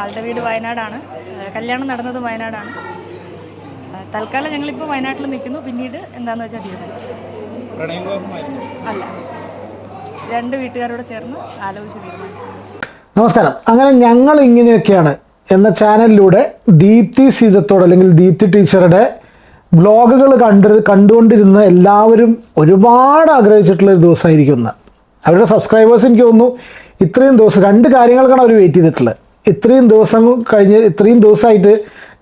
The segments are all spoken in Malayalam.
ആളുടെ വീട് വയനാടാണ്. കല്യാണം നടന്നത് വയനാടാണ്. തൽക്കാലം ഞങ്ങളിപ്പോൾ വയനാട്ടിൽ നിൽക്കുന്നു. പിന്നീട് എന്താണെന്ന് വെച്ചാൽ തീരുമാനിക്കും അല്ല. രണ്ട് വീട്ടുകാരോട് ചേർന്ന് ആലോചിച്ച് തീരുമാനിച്ചു നമസ്കാരം. അങ്ങനെ ഞങ്ങൾ ഇങ്ങനെയൊക്കെയാണ് എന്ന ചാനലിലൂടെ ദീപ്തി സീതത്തോട് അല്ലെങ്കിൽ ദീപ്തി ടീച്ചറുടെ ബ്ലോഗുകൾ കണ്ട് കണ്ടുകൊണ്ടിരുന്ന എല്ലാവരും ഒരുപാട് ആഗ്രഹിച്ചിട്ടുള്ള ഒരു ദിവസമായിരിക്കും അവരുടെ സബ്സ്ക്രൈബേഴ്സ് എനിക്ക് തോന്നുന്നു ഇത്രയും ദിവസം രണ്ട് കാര്യങ്ങൾക്കാണ് അവർ വെയിറ്റ് ചെയ്തിട്ടുള്ളത്. ഇത്രയും ദിവസം കഴിഞ്ഞ് ഇത്രയും ദിവസമായിട്ട്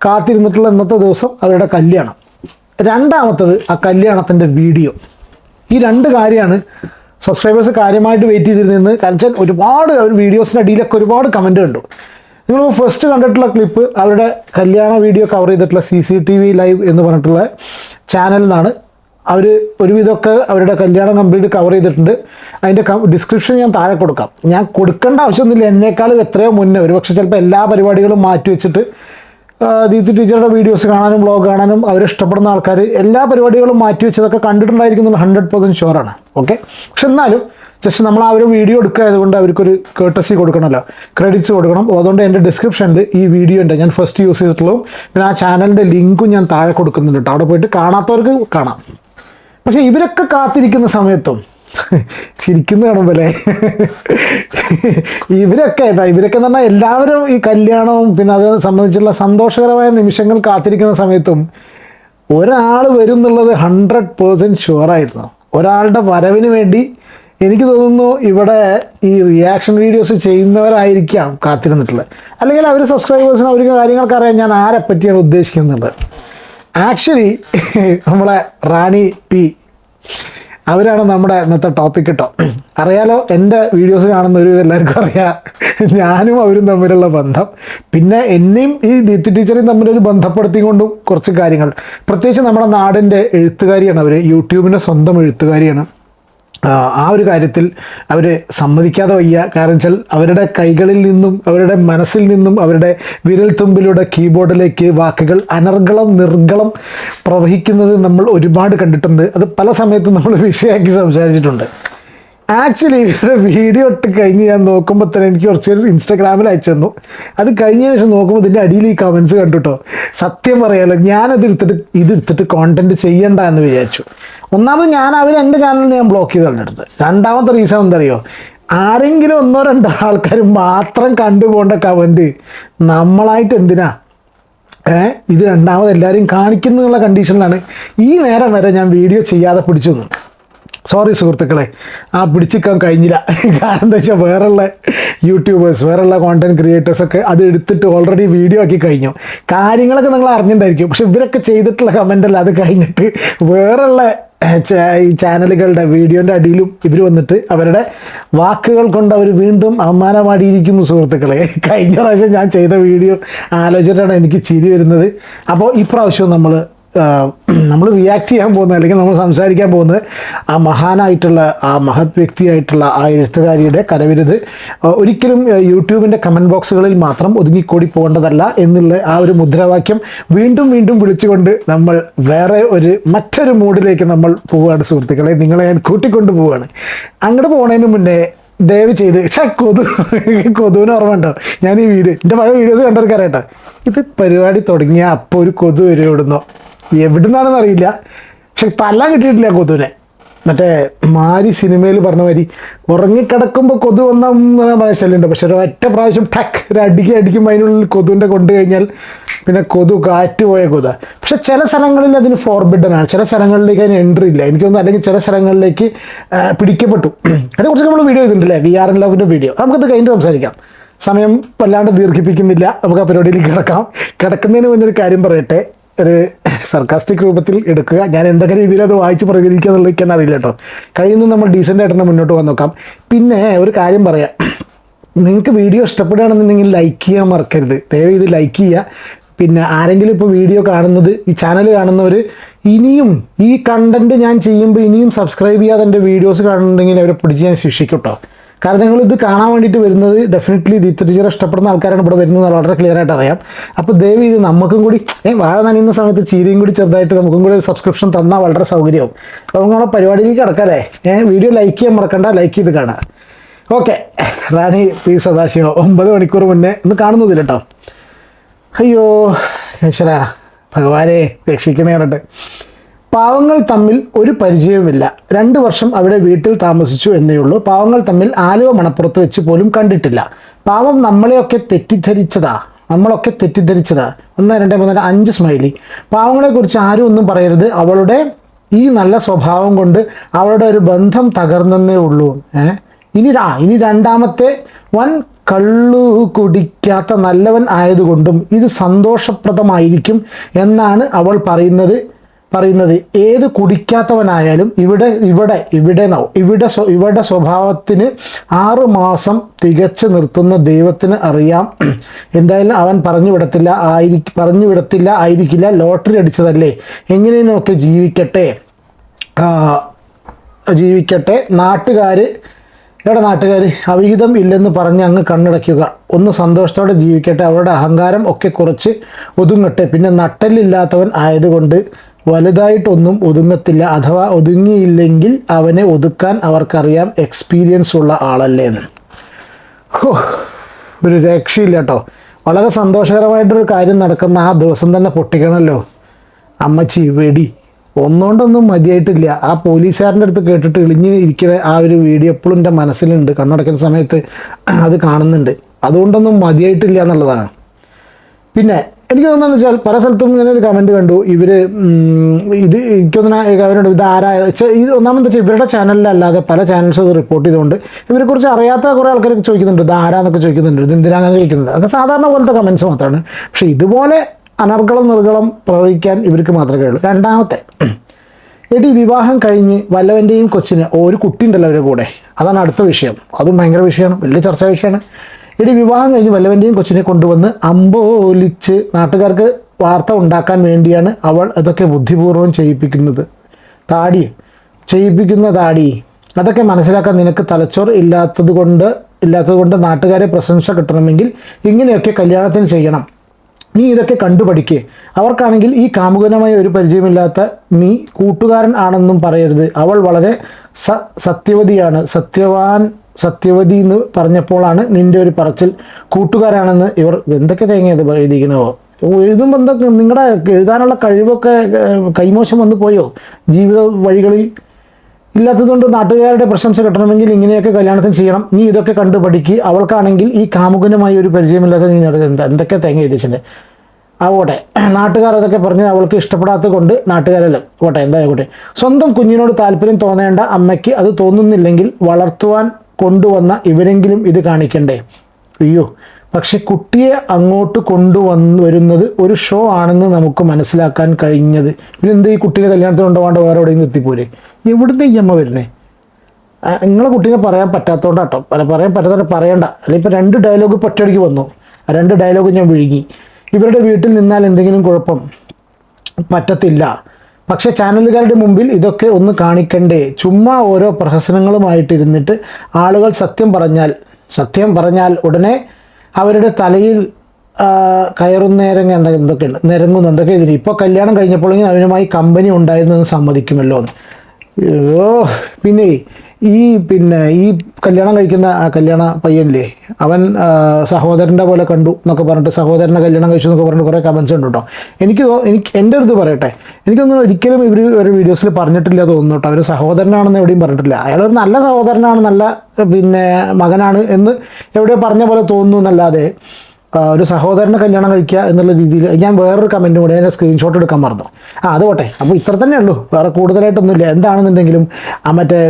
കാത്തിരുന്നിട്ടുള്ള ഇന്നത്തെ ദിവസം അവരുടെ കല്യാണം. രണ്ടാമത്തത് ആ കല്യാണത്തിന്റെ വീഡിയോ. ഈ രണ്ട് കാര്യമാണ് സബ്സ്ക്രൈബേഴ്സ് കാര്യമായിട്ട് വെയിറ്റ് ചെയ്തിരുന്നെന്ന് കാരണം ഒരുപാട് ഒരുപാട് വീഡിയോസിന്റെ അടിയിലൊക്കെ ഒരുപാട് കമന്റ് കണ്ടു. നിങ്ങൾ ഫസ്റ്റ് കണ്ടിട്ടുള്ള ക്ലിപ്പ് അവരുടെ കല്യാണ വീഡിയോ കവർ ചെയ്തിട്ടുള്ള C C T V live എന്ന് പറഞ്ഞിട്ടുള്ള ചാനലിൽ നിന്നാണ് അവർ ഒരുവിധമൊക്കെ അവരുടെ കല്യാണം കംപ്ലീറ്റ് കവർ ചെയ്തിട്ടുണ്ട്. അതിന്റെ ഡിസ്ക്രിപ്ഷൻ ഞാൻ താഴെ കൊടുക്കാം. ഞാൻ കൊടുക്കേണ്ട ആവശ്യമൊന്നുമില്ല. എന്നേക്കാളും എത്രയോ മുന്നേ ഒരുപക്ഷെ ചിലപ്പോൾ എല്ലാ പരിപാടികളും മാറ്റി വെച്ചിട്ട് ദീപ്തി ടീച്ചറുടെ വീഡിയോസ് കാണാനും ബ്ലോഗ് കാണാനും അവർ ഇഷ്ടപ്പെടുന്ന ആൾക്കാർ എല്ലാ പരിപാടികളും മാറ്റി വെച്ചതൊക്കെ കണ്ടിട്ടുണ്ടായിരിക്കുന്നത് ഹൺഡ്രഡ് പെർസെന്റ് ഷുവറാണ് ഓക്കെ പക്ഷെ എന്നാലും ജസ്റ്റ് നമ്മൾ ആ ഒരു വീഡിയോ എടുക്കായതുകൊണ്ട് അവർക്കൊരു കേട്ടസി കൊടുക്കണമല്ലോ. ക്രെഡിറ്റ്സ് കൊടുക്കണം. അതുകൊണ്ട് എന്റെ ഡിസ്ക്രിപ്ഷനിൽ ഈ വീഡിയോ ഉണ്ട്. ഞാൻ ഫസ്റ്റ് യൂസ് ചെയ്തിട്ടുള്ളൂ. പിന്നെ ആ ചാനലിന്റെ ലിങ്കും ഞാൻ താഴെ കൊടുക്കുന്നുണ്ട് കേട്ടോ. അവിടെ പോയിട്ട് കാണാത്തവർക്ക് കാണാം. പക്ഷെ ഇവരൊക്കെ കാത്തിരിക്കുന്ന സമയത്തും ചിരിക്കുന്ന കാണുമ്പോലെ ഇവരൊക്കെ ഇവരൊക്കെ എന്ന് പറഞ്ഞാൽ എല്ലാവരും ഈ കല്യാണവും പിന്നെ അത് സംബന്ധിച്ചുള്ള സന്തോഷകരമായ നിമിഷങ്ങൾ കാത്തിരിക്കുന്ന സമയത്തും ഒരാൾ വരും എന്നുള്ളത് ഹൺഡ്രഡ് പേഴ്സന്റ് ഷുവറായിരുന്നു ഒരാളുടെ വരവിന് വേണ്ടി എനിക്ക് തോന്നുന്നു ഇവിടെ ഈ റിയാക്ഷൻ വീഡിയോസ് ചെയ്യുന്നവരായിരിക്കാം കാത്തിരുന്നിട്ടുള്ളത്. അല്ലെങ്കിൽ അവർ സബ്സ്ക്രൈബേഴ്സിന് അവർക്ക് കാര്യങ്ങൾക്ക് അറിയാൻ ഞാൻ ആരെ പറ്റിയാണ് ഉദ്ദേശിക്കുന്നത് ആക്ച്വലി നമ്മളെ റാണി പി. അവരാണ് നമ്മുടെ ഇന്നത്തെ ടോപ്പിക് കേട്ടോ അറിയാലോ എന്റെ വീഡിയോസ് കാണുന്ന ഒരു എല്ലാവർക്കും അറിയാം. ഞാനും അവരും തമ്മിലുള്ള ബന്ധം. പിന്നെ എന്നെയും ഈ ദീപ്തി ടീച്ചറെയും തമ്മിലൊരു ബന്ധപ്പെടുത്തിക്കൊണ്ടും കുറച്ച് കാര്യങ്ങൾ. പ്രത്യേകിച്ച് നമ്മുടെ നാടിന്റെ എഴുത്തുകാരിയാണ് അവർ യൂട്യൂബിന്റെ സ്വന്തം എഴുത്തുകാരിയാണ്. ആ, ഒരു കാര്യത്തിൽ അവർ സമ്മതിക്കാതെ വയ്യ. കാരണം വെച്ചാൽ അവരുടെ കൈകളിൽ നിന്നും അവരുടെ മനസ്സിൽ നിന്നും അവരുടെ വിരൽ തുമ്പിലൂടെ കീബോർഡിലേക്ക് വാക്കുകൾ അനർഗളം നിർഗളം പ്രവഹിക്കുന്നത് നമ്മൾ ഒരുപാട് കണ്ടിട്ടുണ്ട്. അത് പല സമയത്തും നമ്മൾ വിഷയമാക്കി സംസാരിച്ചിട്ടുണ്ട്. ആക്ച്വലി ഇവരുടെ വീഡിയോ ഇട്ട് കഴിഞ്ഞ് ഞാൻ നോക്കുമ്പോൾ തന്നെ എനിക്ക് കുറച്ച് ഇൻസ്റ്റാഗ്രാമിൽ അയച്ചു തന്നു. അത് കഴിഞ്ഞതിന് ശേഷം നോക്കുമ്പോൾ ഇതിന്റെ അടിയിൽ ഈ കമൻസ് കണ്ടുട്ടോ. സത്യം പറയാലോ ഞാനത് എടുത്തിട്ട് ഇതെടുത്തിട്ട് കോണ്ടന്റ് ചെയ്യണ്ട എന്ന് വിചാരിച്ചു. ഒന്നാമത് ഞാൻ അവർ എന്റെ ചാനലിൽ ഞാൻ ബ്ലോക്ക് ചെയ്ത് കണ്ടിട്ടുണ്ട് രണ്ടാമത്തെ റീസൺ എന്തറിയോ? ആരെങ്കിലും ഒന്നോ രണ്ടോ ആൾക്കാർ മാത്രം കണ്ടുപോകേണ്ട കമന്റ് നമ്മളായിട്ട് എന്തിനാ? ഇത് രണ്ടാമത് എല്ലാവരും കാണിക്കുന്നുള്ള കണ്ടീഷനിലാണ് ഈ നേരം വരെ ഞാൻ വീഡിയോ ചെയ്യാതെ പിടിച്ചു നിന്നു സോറി സുഹൃത്തുക്കളെ. ആ പിടിച്ചിക്കാൻ കഴിഞ്ഞില്ല. കാരണം എന്താ വെച്ചാൽ വേറെയുള്ള യൂട്യൂബേഴ്സ് വേറെയുള്ള കോണ്ടന്റ് ക്രിയേറ്റേഴ്സൊക്കെ അത് എടുത്തിട്ട് ഓൾറെഡി വീഡിയോ ആക്കി കഴിഞ്ഞു. കാര്യങ്ങളൊക്കെ നിങ്ങൾ അറിഞ്ഞിട്ടുണ്ടായിരിക്കും പക്ഷെ ഇവരൊക്കെ ചെയ്തിട്ടുള്ള കമന്റ് അല്ല അത് കഴിഞ്ഞിട്ട് വേറെയുള്ള ഈ ചാനലുകളുടെ വീഡിയോന്റെ അടിയിലും ഇവർ വന്നിട്ട് അവരുടെ വാക്കുകൾ കൊണ്ട് അവർ വീണ്ടും അവമാനമാടിയിരിക്കുന്നു സുഹൃത്തുക്കളെ. കഴിഞ്ഞ പ്രാവശ്യം ഞാൻ ചെയ്ത വീഡിയോ ആലോചനയാണ് എനിക്ക് ചിരി വരുന്നത്. അപ്പോൾ ഇപ്രാവശ്യവും നമ്മൾ നമ്മൾ റിയാക്ട് ചെയ്യാൻ പോകുന്നത് അല്ലെങ്കിൽ നമ്മൾ സംസാരിക്കാൻ പോകുന്നത് ആ മഹാനായിട്ടുള്ള ആ മഹത് വ്യക്തിയായിട്ടുള്ള ആ എഴുത്തുകാരിയുടെ കരവിരുത് ഒരിക്കലും യൂട്യൂബിന്റെ കമന്റ് ബോക്സുകളിൽ മാത്രം ഒതുങ്ങിക്കൂടി പോകേണ്ടതല്ല എന്നുള്ള ആ ഒരു മുദ്രാവാക്യം വീണ്ടും വീണ്ടും വിളിച്ചുകൊണ്ട് നമ്മൾ വേറെ ഒരു മറ്റൊരു മൂഡിലേക്ക് നമ്മൾ പോവുകയാണ് സുഹൃത്തുക്കളെ. നിങ്ങളെ ഞാൻ കൂട്ടിക്കൊണ്ട് പോവുകയാണ്. അങ്ങോട്ട് പോകുന്നതിന് മുന്നേ ദയവ് ചെയ്ത് പക്ഷേ കൊതു കൊതുവിന് ഓർമ്മ ഉണ്ടോ? ഞാൻ ഈ വീഡിയോ എന്റെ പഴയ വീഡിയോസ് കണ്ടവർക്ക് അറിയട്ടെ ഇത് പരിപാടി തുടങ്ങിയ അപ്പോൾ ഒരു കൊതു വരെ ഇവിടുന്നോ എവിടുന്നാണെന്ന് അറിയില്ല. പക്ഷെ തല്ലാൻ കിട്ടിയിട്ടില്ല കൊതുവിനെ. മറ്റേ മാരി സിനിമയിൽ പറഞ്ഞ മാതിരി ഉറങ്ങിക്കിടക്കുമ്പോൾ കൊതു വന്ന ശല്യമുണ്ട്. പക്ഷെ ഒരു ഒറ്റ പ്രാവശ്യം ടക്ക് ഒരു അടിക്കി അടിക്കുമ്പോൾ അതിനുള്ളിൽ കൊതുവിന്റെ കൊണ്ടു കഴിഞ്ഞാൽ പിന്നെ കൊതു കാറ്റ് പോയ കൊതു പക്ഷെ ചില സ്ഥലങ്ങളിൽ അതിന് ഫോർബിഡൻ ആണ്. ചില സ്ഥലങ്ങളിലേക്ക് അതിന് എൻട്രി ഇല്ല. എനിക്ക് തോന്നുന്നു അല്ലെങ്കിൽ ചില സ്ഥലങ്ങളിലേക്ക് പിടിക്കപ്പെട്ടു. അതിനെക്കുറിച്ച് നമ്മൾ വീഡിയോ ചെയ്തിട്ടുണ്ടല്ലേ? വി ആർ എൻ ലവിന്റെ വീഡിയോ നമുക്കത് കഴിഞ്ഞിട്ട് സംസാരിക്കാം. സമയം വല്ലാണ്ട് ദീർഘിപ്പിക്കുന്നില്ല. നമുക്ക് ആ പരിപാടിയിലേക്ക് കിടക്കാം. കിടക്കുന്നതിന് മുന്നേ ഒരു കാര്യം പറയട്ടെ. ഒരു സർക്കാസ്റ്റിക് രൂപത്തിൽ എടുക്കുക. ഞാൻ എന്തൊക്കെ രീതിയിൽ അത് വായിച്ച് പ്രതികരിക്കുക എന്നുള്ളത് എനിക്ക് അറിയില്ല കേട്ടോ. കഴിയുന്നത് നമ്മൾ ഡീസന്റ് ആയിട്ട് തന്നെ മുന്നോട്ട് പോകാൻ നോക്കാം. പിന്നെ ഒരു കാര്യം പറയാം. നിങ്ങൾക്ക് വീഡിയോ ഇഷ്ടപ്പെടുകയാണെന്നുണ്ടെങ്കിൽ ലൈക്ക് ചെയ്യാൻ മറക്കരുത്. ദയവ് ഇത് ലൈക്ക് ചെയ്യുക. പിന്നെ ആരെങ്കിലും ഇപ്പോൾ വീഡിയോ കാണുന്നത് ഈ ചാനൽ കാണുന്നവർ ഇനിയും ഈ കണ്ടന്റ് ഞാൻ ചെയ്യുമ്പോൾ ഇനിയും സബ്സ്ക്രൈബ് ചെയ്യാതെ എന്റെ വീഡിയോസ് കാണുന്നുണ്ടെങ്കിൽ അവരെ പിടിച്ച് ഞാൻ ശിക്ഷിക്കും കേട്ടോ. കാരണം ഞങ്ങൾ ഇത് കാണാൻ വേണ്ടിയിട്ട് വരുന്നത് ഡെഫിനറ്റ്ലി ടീച്ചർ ഇഷ്ടപ്പെടുന്ന ആൾക്കാരാണ് ഇവിടെ വരുന്നത് വളരെ ക്ലിയർ ആയിട്ട് അറിയാം. അപ്പോൾ ദയവ് ഇത് നമുക്കും കൂടി ഏ വാഴ നനയുന്ന സമയത്ത് ചീരയും കൂടി ചെറുതായിട്ട് നമുക്കും കൂടി ഒരു സബ്സ്ക്രിപ്ഷൻ തന്നാൽ വളരെ സൗകര്യമാവും അപ്പോൾ നമ്മളെ പരിപാടിയിലേക്ക് കിടക്കാല്ലേ ഏ വീഡിയോ ലൈക്ക് ചെയ്യാൻ മറക്കണ്ട ലൈക്ക് ചെയ്ത് കാണാം ഓക്കെ റാണി പി സദാശിവം ഒമ്പത് മണിക്കൂർ മുന്നേ ഒന്ന് കാണുന്നതില്ല കേട്ടോ. അയ്യോ ശേഷരാ ഭഗവാനെ രക്ഷിക്കണേ പറഞ്ഞിട്ട്. പാവങ്ങൾ തമ്മിൽ ഒരു പരിചയവുമില്ല. രണ്ട് വർഷം അവിടെ വീട്ടിൽ താമസിച്ചു എന്നേ ഉള്ളൂ. പാവങ്ങൾ തമ്മിൽ ആലുവ മണപ്പുറത്ത് വെച്ച് പോലും കണ്ടിട്ടില്ല. പാവം നമ്മളെയൊക്കെ തെറ്റിദ്ധരിച്ചതാ. നമ്മളൊക്കെ തെറ്റിദ്ധരിച്ചതാ. ഒന്ന് രണ്ട് മൂന്ന് അഞ്ച് സ്മൈലി പാവങ്ങളെക്കുറിച്ച് ആരും ഒന്നും പറയരുത്. അവളുടെ ഈ നല്ല സ്വഭാവം കൊണ്ട് അവളുടെ ഒരു ബന്ധം തകർന്നെന്നേ ഉള്ളൂ. ഏഹ് ഇനി ആ ഇനി രണ്ടാമത്തെ വൻ കള്ളു കുടിക്കാത്ത നല്ലവൻ ആയതുകൊണ്ടും ഇത് സന്തോഷപ്രദമായിരിക്കും എന്നാണ് അവൾ പറയുന്നത്. പറയുന്നത് ഏത് കുടിക്കാത്തവനായാലും ഇവിടെ ഇവിടെ ഇവിടെ ഇവിടെ ഇവരുടെ സ്വഭാവത്തിന് ആറു മാസം തികച്ചു നിർത്തുന്ന ദൈവത്തിന് അറിയാം. എന്തായാലും അവൻ പറഞ്ഞു വിടത്തില്ല ആയിരി പറഞ്ഞു വിടത്തില്ല ആയിരിക്കില്ല ലോട്ടറി അടിച്ചതല്ലേ. എങ്ങനെയൊക്കെ ജീവിക്കട്ടെ. ജീവിക്കട്ടെ. നാട്ടുകാർ ഇവിടെ നാട്ടുകാർ അവിഹിതം ഇല്ലെന്ന് പറഞ്ഞ് അങ്ങ് കണ്ണടയ്ക്കുക. ഒന്ന് സന്തോഷത്തോടെ ജീവിക്കട്ടെ. അവരുടെ അഹങ്കാരം ഒക്കെ കുറച്ച് ഒതുങ്ങട്ടെ. പിന്നെ നട്ടലില്ലാത്തവൻ ആയതുകൊണ്ട് വലുതായിട്ടൊന്നും ഒതുങ്ങത്തില്ല അഥവാ ഒതുങ്ങിയില്ലെങ്കിൽ അവനെ ഒതുക്കാൻ അവർക്കറിയാം എക്സ്പീരിയൻസ് ഉള്ള ആളല്ലേ എന്ന്. ഹോ, ഒരു രക്ഷയില്ല കേട്ടോ വളരെ സന്തോഷകരമായിട്ടൊരു കാര്യം നടക്കുന്ന ആ ദിവസം തന്നെ പൊട്ടിക്കണമല്ലോ അമ്മച്ചി വെടി. ഒന്നുകൊണ്ടൊന്നും മതിയായിട്ടില്ല. ആ പോലീസുകാരന്റെ അടുത്ത് കേട്ടിട്ട് ഇളിഞ്ഞ് ഇരിക്കുന്ന ആ ഒരു വീഡിയോ എപ്പോഴും എന്റെ മനസ്സിലുണ്ട്. കണ്ണടക്കുന്ന സമയത്ത് അത് കാണുന്നുണ്ട്. അതുകൊണ്ടൊന്നും മതിയായിട്ടില്ല എന്നുള്ളതാണ്. പിന്നെ എനിക്ക് തോന്നുന്നത് വെച്ചാൽ പല സ്ഥലത്തും ഇങ്ങനെ ഒരു കമന്റ് കണ്ടു. ഇവർ ഇത് എനിക്ക് തോന്നുന്ന അവരോട് ഇത് ആരാ ഇത് ഒന്നാമത് വെച്ചാൽ ഇവരുടെ ചാനലിലല്ലാതെ പല ചാനൽസ് ഇത് റിപ്പോർട്ട് ചെയ്തുകൊണ്ട് ഇവരെക്കുറിച്ച് അറിയാത്ത കുറേ ആൾക്കാർ ചോദിക്കുന്നുണ്ട്. ഇത് ആരാന്നൊക്കെ ചോദിക്കുന്നുണ്ട്. ഇത് എന്തിനാണെന്ന് ചോദിക്കുന്നുണ്ട്. അതൊക്കെ സാധാരണ പോലത്തെ കമൻസ് മാത്രമാണ് പക്ഷേ ഇതുപോലെ അനർഗളം നിർഗളം പ്രവഹിക്കാൻ ഇവർക്ക് മാത്രമേ കഴിയുള്ളൂ. രണ്ടാമത്തെ എടി വിവാഹം കഴിഞ്ഞ് വല്ലവന്റെയും കൊച്ചിന് ഒരു കുട്ടി ഉണ്ടല്ലോ അവരുടെ കൂടെ. അതാണ് അടുത്ത വിഷയം. അതും ഭയങ്കര വിഷയമാണ്. വലിയ ചർച്ചാ വിഷയമാണ്. എടി വിവാഹം കഴിഞ്ഞ് വല്ലവന്റെയും കൊച്ചിനെ കൊണ്ടുവന്ന് അമ്പോലിച്ച് നാട്ടുകാർക്ക് വാർത്ത ഉണ്ടാക്കാൻ വേണ്ടിയാണ് അവൾ അതൊക്കെ ബുദ്ധിപൂർവം ചെയ്യിപ്പിക്കുന്നത്. താടി ചെയ്യിപ്പിക്കുന്ന താടി. അതൊക്കെ മനസ്സിലാക്കാൻ നിനക്ക് തലച്ചോർ ഇല്ലാത്തത് കൊണ്ട് ഇല്ലാത്തത് കൊണ്ട് നാട്ടുകാരെ പ്രശംസ കിട്ടണമെങ്കിൽ ഇങ്ങനെയൊക്കെ കല്യാണത്തിന് ചെയ്യണം. നീ ഇതൊക്കെ കണ്ടുപഠിക്കേ. അവർക്കാണെങ്കിൽ ഈ കാമുകനമായ ഒരു പരിചയമില്ലാത്ത നീ കൂട്ടുകാരൻ ആണെന്നും പറയരുത്. അവൾ വളരെ സത്യവതിയാണ്. സത്യവാൻ സത്യവതി എന്ന് പറഞ്ഞപ്പോഴാണ് നിന്റെ ഒരു പറച്ചിൽ. കൂട്ടുകാരാണെന്ന് ഇവർ എന്തൊക്കെ തേങ്ങ ഇത് എഴുതിക്കണോ? എഴുതുമ്പോൾ എന്തൊക്കെ നിങ്ങളുടെ എഴുതാനുള്ള കഴിവൊക്കെ കൈമോശം വന്നു പോയോ? ജീവിത വഴികളിൽ ഇല്ലാത്തതുകൊണ്ട് നാട്ടുകാരുടെ പ്രശംസ കിട്ടണമെങ്കിൽ ഇങ്ങനെയൊക്കെ കല്യാണത്തിന് ചെയ്യണം. നീ ഇതൊക്കെ കണ്ടു അവൾക്കാണെങ്കിൽ ഈ കാമുകനുമായി ഒരു പരിചയമില്ലാതെ നീ എന്തൊക്കെ തേങ്ങ എഴുതിച്ചിട്ടുണ്ട് ആവട്ടെ നാട്ടുകാർ അതൊക്കെ പറഞ്ഞ് അവൾക്ക് ഇഷ്ടപ്പെടാത്തത് കൊണ്ട് നാട്ടുകാരെല്ലാം. ഓട്ടെ എന്തായാലും സ്വന്തം കുഞ്ഞിനോട് താല്പര്യം തോന്നേണ്ട അമ്മയ്ക്ക് അത് തോന്നുന്നില്ലെങ്കിൽ വളർത്തുവാൻ കൊണ്ടുവന്ന ഇവരെങ്കിലും ഇത് കാണിക്കണ്ടേ? അയ്യോ പക്ഷെ കുട്ടിയെ അങ്ങോട്ട് കൊണ്ടുവന്ന് വരുന്നത് ഒരു ഷോ ആണെന്ന് നമുക്ക് മനസ്സിലാക്കാൻ കഴിഞ്ഞത്. ഇവരെന്ത് ഈ കുട്ടിയെ കല്യാണത്തിന് കൊണ്ടുപോകാണ്ട് വേറെ എവിടെയും നിർത്തിപ്പോരെ എവിടുന്ന് ഈ അമ്മ വരുന്നേ? നിങ്ങളെ കുട്ടീനെ പറയാൻ പറ്റാത്തതുകൊണ്ടാട്ടോ അല്ല പറയാൻ പറ്റാത്തതുകൊണ്ട് പറയണ്ട. അല്ലെങ്കിൽ ഇപ്പോൾ രണ്ട് ഡയലോഗ് ഒറ്റയടിക്ക് വന്നു. ആ രണ്ട് ഡയലോഗ് ഞാൻ വിഴുങ്ങി. ഇവരുടെ വീട്ടിൽ നിന്നാൽ എന്തെങ്കിലും കുഴപ്പം? പറ്റത്തില്ല. പക്ഷെ ചാനലുകാരുടെ മുമ്പിൽ ഇതൊക്കെ ഒന്ന് കാണിക്കണ്ടേ? ചുമ്മാ ഓരോ പ്രഹസനങ്ങളുമായിട്ടിരുന്നിട്ട് ആളുകൾ സത്യം പറഞ്ഞാൽ സത്യം പറഞ്ഞാൽ ഉടനെ അവരുടെ തലയിൽ കയറുന്നേരങ്ങ എന്തൊക്കെ എന്തൊക്കെയുണ്ട്? നിരങ്ങുന്നു എന്തൊക്കെ ഇതിന് ഇപ്പോൾ കല്യാണം കഴിഞ്ഞപ്പോഴെങ്കിൽ അവനുമായി കമ്പനി ഉണ്ടായിരുന്നെന്ന് സമ്മതിക്കുമല്ലോ എന്ന്. അയ്യോ പിന്നെ ഈ പിന്നെ ഈ കല്യാണം കഴിക്കുന്ന ആ കല്യാണ പയ്യനില്ലേ അവൻ സഹോദരന്റെ പോലെ കണ്ടു എന്നൊക്കെ പറഞ്ഞിട്ട് സഹോദരനെ കല്യാണം കഴിച്ചു എന്നൊക്കെ പറഞ്ഞിട്ട് കുറേ കമൻസ് ഉണ്ട് കേട്ടോ. എനിക്ക് എനിക്ക് എന്റെ അടുത്ത് പറയട്ടെ എനിക്കൊന്നും ഒരിക്കലും ഇവർ ഒരു വീഡിയോസിൽ പറഞ്ഞിട്ടില്ല തോന്നുന്നു കേട്ടോ. അവർ സഹോദരനാണെന്ന് എവിടെയും പറഞ്ഞിട്ടില്ല. അയാൾ ഒരു നല്ല സഹോദരനാണ് നല്ല പിന്നെ മകനാണ് എന്ന് എവിടെയോ പറഞ്ഞ പോലെ തോന്നുന്നു എന്നല്ലാതെ ഒരു സഹോദരനെ കല്യാണം കഴിക്കുക എന്നുള്ള രീതിയിൽ ഞാൻ വേറൊരു കമന്റും കൂടെ അതിന്റെ സ്ക്രീൻഷോട്ട് എടുക്കാൻ മറന്നു. ആ അത് പോട്ടെ. അപ്പോൾ ഇത്ര തന്നെ ഉള്ളൂ. വേറെ കൂടുതലായിട്ടൊന്നുമില്ല. എന്താണെന്നുണ്ടെങ്കിലും ആ മറ്റേ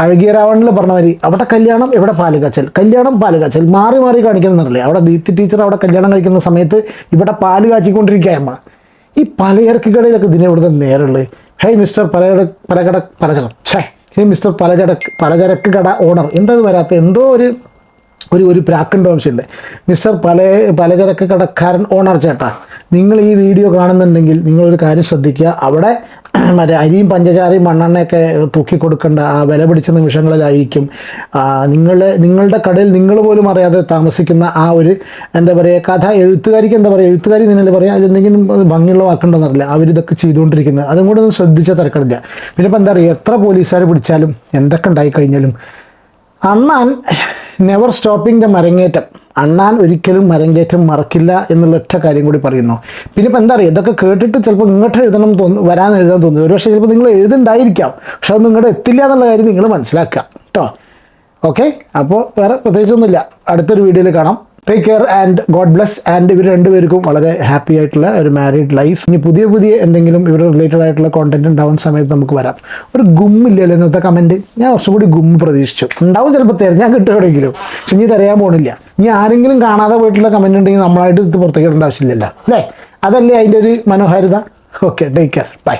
അഴകിയ രാവണിൽ പറഞ്ഞ മാതിരി അവിടെ കല്യാണം ഇവിടെ പാലുകച്ചൽ. കല്യാണം പാലുകാച്ചൽ. മാറി മാറി കാണിക്കണം എന്നറിയില്ലേ. അവിടെ ദീപ്തി ടീച്ചർ അവിടെ കല്യാണം കഴിക്കുന്ന സമയത്ത് ഇവിടെ പാൽ കാച്ചിക്കൊണ്ടിരിക്കുക അമ്മ. ഈ പലചരക്ക് കടയിലൊക്കെ ഇതിനെ ഇവിടുത്തെ നേരുള്ളത് ഹേയ് മിസ്റ്റർ പലചട പലകട പലചരം. ഛേ ഹേ മിസ്റ്റർ പലചരക്ക് പലചരക്ക് കട ഓണർ എന്താ വരാത്ത എന്തോ ഒരു ഒരു ഒരു പ്രാക്കുണ്ട് ഉണ്ട്. മിസ്റ്റർ പല പലചരക്ക് കടക്കാരൻ ഓണർ ചേട്ടാ നിങ്ങൾ ഈ വീഡിയോ കാണുന്നുണ്ടെങ്കിൽ നിങ്ങളൊരു കാര്യം ശ്രദ്ധിക്കുക. അവിടെ മറ്റേ അരിയും പഞ്ചസാരയും മണ്ണെണ്ണയൊക്കെ തൂക്കി കൊടുക്കേണ്ട ആ വില പിടിച്ച നിമിഷങ്ങളിലായിരിക്കും. നിങ്ങൾ നിങ്ങളുടെ കടയിൽ നിങ്ങൾ പോലും അറിയാതെ താമസിക്കുന്ന ആ ഒരു എന്താ പറയുക കഥ എഴുത്തുകാരിക്ക് എന്താ പറയുക എഴുത്തുകാരി നിന്നല്ലേ പറയാം അതിലെന്തെങ്കിലും ഭംഗിയുള്ള വാക്കുണ്ടെന്നറിയില്ല അവരിതൊക്കെ ചെയ്തുകൊണ്ടിരിക്കുന്നത്. അതും കൂടെ ഒന്ന് ശ്രദ്ധിച്ച തിരക്കടില്ല. പിന്നെ ഇപ്പം എന്താ പറയുക എത്ര പോലീസുകാർ പിടിച്ചാലും എന്തൊക്കെ ഉണ്ടായിക്കഴിഞ്ഞാലും. അണ്ണാൻ നെവർ സ്റ്റോപ്പിംഗ് ദ മരങ്ങേറ്റം. അണ്ണാൻ ഒരിക്കലും മരങ്ങേറ്റം മറക്കില്ല എന്നുള്ള ഒറ്റ കാര്യം കൂടി പറയുന്നു. പിന്നെ ഇപ്പം എന്താ പറയുക ഇതൊക്കെ കേട്ടിട്ട് ചിലപ്പോൾ ഇങ്ങോട്ട് എഴുതണം തോന്നും വരാൻ എഴുതാൻ തോന്നുന്നു ഒരുപക്ഷെ ചിലപ്പോൾ നിങ്ങൾ എഴുതുണ്ടായിരിക്കാം. പക്ഷെ അത് നിങ്ങളുടെ എത്തില്ല എന്നുള്ള കാര്യം നിങ്ങൾ മനസ്സിലാക്കുക. കേട്ടോ? ഓക്കെ അപ്പോൾ വേറെ പ്രത്യേകിച്ചൊന്നുമില്ല. അടുത്തൊരു വീഡിയോയിൽ കാണാം. Take care and God bless and ഇവർ രണ്ടുപേർക്കും വളരെ ഹാപ്പി ആയിട്ടുള്ള ഒരു മാരീഡ് ലൈഫ് ഇനി പുതിയ പുതിയ എന്തെങ്കിലും ഇവർ റിലേറ്റഡ് ആയിട്ടുള്ള കോണ്ടന്റ് ഉണ്ടാവുന്ന സമയത്ത് നമുക്ക് വരാം. ഒരു ഗുമ്മില്ലല്ലോ ഇന്നത്തെ കമന്റ് ഞാൻ കുറച്ചും കൂടി ഗും പ്രതീക്ഷിച്ചു. ഉണ്ടാവും ചിലപ്പോൾ തിരഞ്ഞാൽ കിട്ടുകയാണെങ്കിലും പക്ഷെ ഇനി തരയാൻ പോണില്ല. ഇനി ആരെങ്കിലും കാണാതെ പോയിട്ടുള്ള കമന്റ് ഉണ്ടെങ്കിൽ നമ്മളായിട്ട് ഇത് പുറത്തേക്ക് ഇടേണ്ട ആവശ്യമില്ലല്ലോ. അല്ലേ? അതല്ലേ അതിന്റെ ഒരു മനോഹാരിത? Okay take care bye